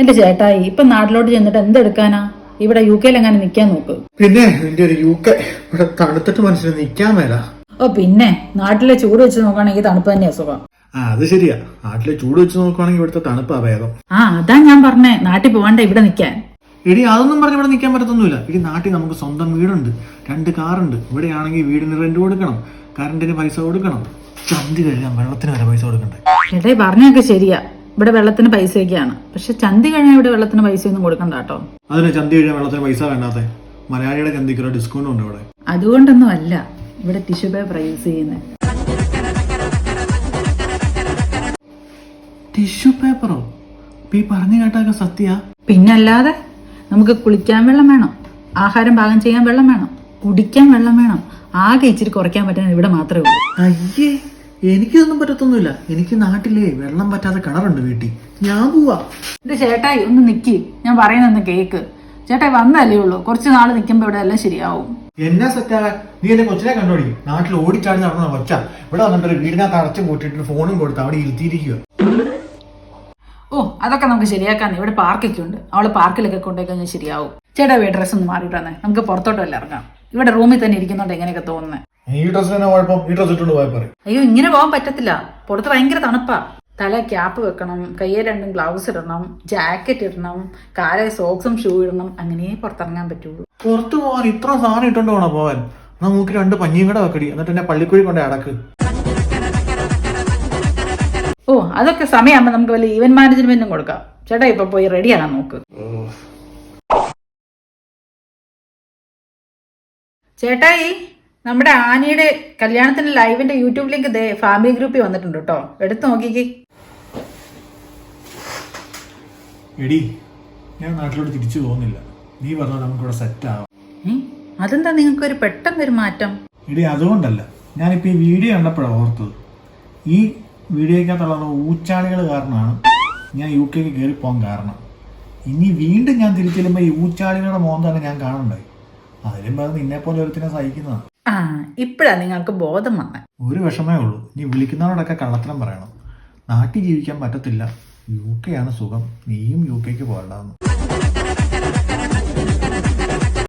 എന്റെ ചേട്ടായി ഇപ്പൊ നാട്ടിലോട്ട് ചെന്നിട്ട് എന്തെടുക്കാനാ? ഇവിടെ യു കെയിൽ എങ്ങനെ നിക്കാൻ നോക്ക്? പിന്നെ നിന്റെ ഒരു യു കെ ഇവിടെ തണുത്തിട്ട് മനസ്സിന് നിൽക്കാൻ മേല. ഓ പിന്നെ നാട്ടിലെ ചൂട് വെച്ച് നോക്കുകയാണെങ്കിൽ തണുപ്പ് തന്നെയാ സുഖം. ആ അത് ശരിയാ. നാട്ടിലെ ചൂട് വെച്ച് നോക്കുവാണെങ്കിൽ ഇവിടുത്തെ തണുപ്പാ ഭേദം. ആ അതാ ഞാൻ പറഞ്ഞേ നാട്ടിൽ പോവാണ്ട ഇവിടെ നിക്കാൻ. എടി അതൊന്നും പറഞ്ഞ് ഇവിടെ നിൽക്കാൻ പറ്റത്തൊന്നുമില്ല. ഈ നാട്ടിൽ നമുക്ക് സ്വന്തം വീടുണ്ട് രണ്ട് കാറുണ്ട്. ഇവിടെയാണെങ്കിൽ വീടിന് റെന്റ് കൊടുക്കണം കറണ്ടിന് പൈസ കൊടുക്കണം. ചന്തി കഴിയാൻ വെള്ളത്തിന് വരെ പൈസ കൊടുക്കണ്ടേ? എടേ പറഞ്ഞൊക്കെ ശരിയാ. ഇവിടെ വെള്ളത്തിന് പൈസയൊക്കെയാണ്. പക്ഷെ ചന്തി കഴിഞ്ഞാൽ ഇവിടെ വെള്ളത്തിന് പൈസയൊന്നും കൊടുക്കണ്ട കേട്ടോ. അതിന് ചന്തി കഴിഞ്ഞാൽ വെള്ളത്തിന് പൈസ വേണ്ടാത്തെ? മലയാളിയുടെ ചന്തിക്ക് ഡിസ്കൗണ്ട് ഉണ്ട് ഇവിടെ. അതുകൊണ്ടൊന്നും അല്ല ഇവിടെ ടിഷ്യൂ പേപ്പർ യൂസ് ചെയ്യുന്നത് ടിഷ്യൂ പേപ്പറോ ഈ പറഞ്ഞു കേട്ടാക്ക സത്യ? പിന്നല്ലാതെ നമുക്ക് കുളിക്കാൻ വെള്ളം വേണം. ആഹാരം പാകം ചെയ്യാൻ വെള്ളം വേണം. കുടിക്കാൻ വെള്ളം വേണം. ആകെ ഇച്ചിരി കുറയ്ക്കാൻ പറ്റുന്നത് ഇവിടെ മാത്രമേ ഉള്ളൂ. അയ്യേ! എനിക്കിതൊന്നും പറ്റത്തൊന്നുമില്ല. എനിക്ക് നാട്ടിലേ വെള്ളം പറ്റാതെ കിണറുണ്ട് വീട്ടിൽ. ഞാൻ പോവാ. എന്റെ ചേട്ടായി ഒന്ന് നിക്കി. ഞാൻ പറയുന്നൊന്ന് കേക്ക്. ചേട്ടായി വന്നല്ലേ ഉള്ളൂ. കുറച്ച് നാൾ നിക്കുമ്പോ ഇവിടെ എല്ലാം ശരിയാവും. എന്നാ സെറ്റാകാൻ നീ എന്റെ കൊച്ചിനെ കണ്ടോടി നാട്ടിൽ ഓടിച്ചാടി നടന്ന കൊച്ച. ഇവിടെ വന്നിട്ട് വീടിനകത്ത് അടച്ചും കൂട്ടിയിട്ട് ഫോണും കൊടുത്ത് അവിടെ ഇരുത്തിയിരിക്കുക ഓ അതൊക്കെ നമുക്ക് ശരിയാക്കാൻ ഇവിടെ പാർക്കൊക്കെ ഉണ്ട് അവൾ പാർക്കിലൊക്കെ കൊണ്ടുപോയി കഴിഞ്ഞാൽ ശരിയാവും. ചേട്ടാ വീട് ഡ്രസ്സ് ഒന്ന് മാറിയിട്ട് നമുക്ക് പുറത്തോട്ട് വല്ല ഇറങ്ങാം. ഇവിടെ റൂമിൽ തന്നെ ഇരിക്കുന്നുണ്ട് എങ്ങനെയൊക്കെ തോന്നുന്നത് ഈ ഡ്രസ്സിന് കുഴപ്പം? ഈ ഡ്രസ് ഇട്ടുകൊണ്ട് പോയാൽ പറയും അയ്യോ ഇങ്ങനെ പോകാൻ പറ്റത്തില്ല. പുറത്ത് ഭയങ്കര തണുപ്പാ. തല ക്യാപ്പ് വെക്കണം കയ്യിൽ രണ്ടും ഗ്ലൗസ് ഇടണം ജാക്കറ്റ് ഇടണം കാലെ സോക്സും ഷൂ ഇടണം അങ്ങനെ പുറത്തിറങ്ങാൻ പറ്റുള്ളൂ. പുറത്ത് പോകാൻ ഇത്ര സാധനം ഇട്ടോണ്ട് പോണോ പോവാൻ? നമുക്ക് മൂക്ക് രണ്ട് പഞ്ഞിയും കൂടെ വെക്കടി എന്നിട്ട് എന്നെ പള്ളിക്കുഴി കൊണ്ട് അടക്ക്. ഓ അതൊക്കെ സമയമാകുമ്പോൾ നമുക്ക് വല്ല ഈവന്റ് മാനേജ്മെന്റും കൊടുക്കാം. ചേട്ടാ ഇപ്പൊ പോയി റെഡി ആകാൻ നോക്ക്. ചേട്ടായി നമ്മുടെ ആനിയുടെ കല്യാണത്തിന്റെ ലൈവിന്റെ യൂട്യൂബ് ലിങ്ക് ഫാമിലി ഗ്രൂപ്പിൽ വന്നിട്ടുണ്ട് കേട്ടോ. എടുത്തു നോക്കിക്കേ. എടി ഞാൻ നാട്ടിലോട്ട് തിരിച്ചു പോകുന്നില്ല. നീ പറഞ്ഞാൽ നമുക്കിവിടെ സെറ്റ് ആവാം. അതെന്താ നിങ്ങൾക്ക് ഒരു പെട്ടെന്ന് ഒരു മാറ്റം? എടി അതുകൊണ്ടല്ല. ഞാനിപ്പോ ഈ വീഡിയോ കണ്ടപ്പോഴാണ് ഓർത്തത്. ഈ വീഡിയോക്കകത്തുള്ള ഊച്ചാളികൾ കാരണമാണ് ഞാൻ യു കെക്ക് കയറി പോകാൻ കാരണം. ഇനി വീണ്ടും ഞാൻ തിരിച്ചു ചെല്ലുമ്പോൾ ഈ ഊച്ചാളികളുടെ മോന്താണ് ഞാൻ കാണണ്ടായി അതിലും പറഞ്ഞ് നിന്നെ പോലെ ഒരുത്തിനെ സഹിക്കുന്നതാണ് ആ ഇപ്പഴാ നിങ്ങൾക്ക് ബോധം വന്നത് ഒരു വിഷമേ ഉള്ളൂ. നീ വിളിക്കുന്നവരോടൊക്കെ കള്ളത്തരം പറയണം. നാട്ടിൽ ജീവിക്കാൻ പറ്റത്തില്ല. യു കെ ആണ് സുഖം. നീയും യു കെക്ക് പോകണ്ടെന്ന്.